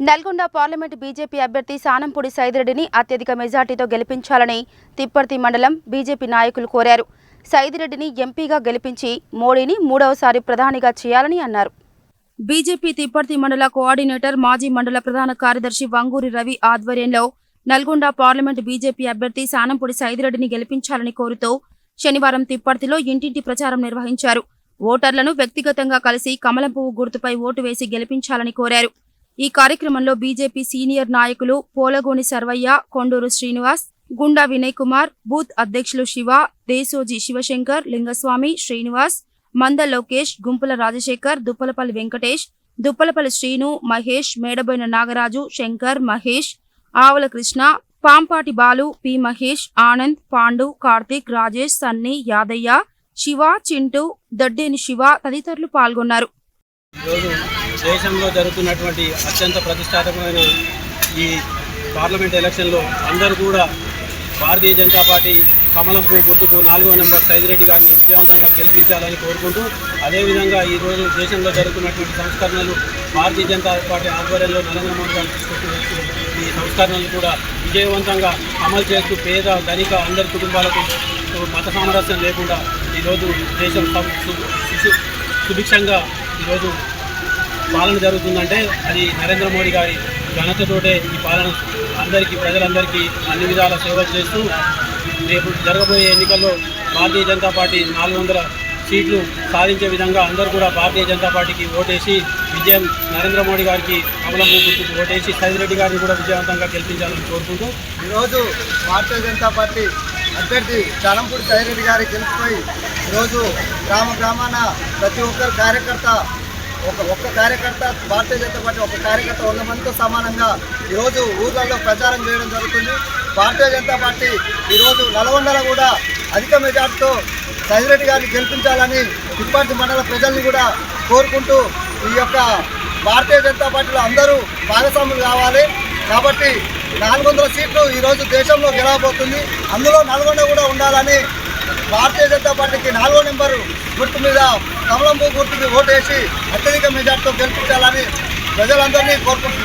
Nalgonda parliament BJP అభ్యర్థి సానంపూడి సైదిరెడ్డిని అత్యధిక మెజార్టీతో గెలిపించాలని తిప్పర్తి మండలం బీజేపీ నాయకులు కోరారు. సైదిరెడ్డిని ఎంపీగా గెలిపించి మోడీని మూడవసారి ప్రధానిగా చేయాలని అన్నారు. బీజేపీ తిప్పర్తి మండల కోఆర్డినేటర్ మాజీ మండల ప్రధాన కార్యదర్శి వంగూరి రవి ఆధ్వర్యంలో నల్గొండ పార్లమెంటు బీజేపీ అభ్యర్థి సానంపూడి సైదిరెడ్డిని గెలిపించాలని కోరుతూ శనివారం తిప్పర్తిలో ఇంటింటి ప్రచారం నిర్వహించారు. ఓటర్లను వ్యక్తిగతంగా కలిసి కమలం పువ్వు గుర్తుపై ఓటు వేసి గెలిపించాలని కోరారు. ఈ కార్యక్రమంలో బీజేపీ సీనియర్ నాయకులు పోలగోని సర్వయ్య కొండూరు శ్రీనివాస్ గుండా వినయ్ కుమార్ బూత్ అధ్యక్షులు శివ దేశోజీ శివశంకర్ లింగస్వామి శ్రీనివాస్ మంద లోకేష్ గుంపుల రాజశేఖర్ దుప్పలపల్లి వెంకటేష్ దుప్పలపల్లి శ్రీను మహేష్ మేడబోయిన నాగరాజు శంకర్ మహేష్ ఆవుల కృష్ణ పాంపాటి బాలు పి మహేష్ ఆనంద్ పాండు కార్తీక్ రాజేష్ సన్నీ యాదయ్య శివ చింటూ దొడ్డేని శివ తదితరులు పాల్గొన్నారు. దేశంలో జరుగుతున్నటువంటి అత్యంత ప్రతిష్టాత్మకమైన ఈ పార్లమెంట్ ఎలక్షన్లో అందరూ కూడా భారతీయ జనతా పార్టీ కమలం పువ్వు గుర్తుకు నాలుగో నెంబర్ సైదిరెడ్డి గారిని విజయవంతంగా గెలిపించాలని కోరుకుంటూ అదేవిధంగా ఈరోజు దేశంలో జరుగుతున్నటువంటి సంస్కరణలు భారతీయ జనతా పార్టీ ఆధ్వర్యంలో నరేంద్ర మోదీ గారు ఈ సంస్కరణలు కూడా విజయవంతంగా అమలు చేస్తూ పేద ధనిక అందరి కుటుంబాలకు మత సామరస్యం లేకుండా ఈరోజు దేశం సుభిక్షంగా ఈరోజు పాలన జరుగుతుందంటే అది నరేంద్ర మోడీ గారి ఘనతతోటే ఈ పాలన. అందరికీ ప్రజలందరికీ అన్ని విధాల సేవలు చేస్తూ రేపు జరగబోయే ఎన్నికల్లో భారతీయ జనతా పార్టీ నాలుగు వందల సీట్లు సాధించే విధంగా అందరూ కూడా భారతీయ జనతా పార్టీకి ఓటేసి విజయం నరేంద్ర మోడీ గారికి కమలం గుర్తుకు ఓటేసి సైదిరెడ్డి గారిని కూడా విజయవంతంగా గెలిపించాలని కోరుకుంటూ ఈరోజు భారతీయ జనతా పార్టీ అభ్యర్థి చాలంపూడి సైదిరెడ్డి గారి గెలుపుపై ఈరోజు గ్రామ గ్రామాన ప్రతి ఒక్కరు కార్యకర్త ఒక ఒక్క కార్యకర్త భారతీయ జనతా పార్టీ ఒక కార్యకర్త వంద మందితో సమానంగా ఈరోజు ఊర్లలో ప్రచారం చేయడం జరుగుతుంది. భారతీయ జనతా పార్టీ ఈరోజు నల్గొండలో కూడా అధిక మెజార్టీతో సైదిరెడ్డి గారిని గెలిపించాలని తిప్పటి మండల ప్రజల్ని కూడా కోరుకుంటూ ఈ యొక్క భారతీయ జనతా పార్టీలో అందరూ భాగస్వాములు కావాలి. కాబట్టి నాలుగు వందల సీట్లు ఈరోజు దేశంలో గెలవబోతుంది. అందులో నల్గొండ కూడా ఉండాలని భారతీయ జనతా పార్టీకి నాలుగో నెంబరు గుర్తు మీద కమలంపూ గుర్తుకి ఓటేసి అత్యధిక మెజార్టీతో గెలిపించాలని ప్రజలందరినీ కోరుకుంటున్నాను.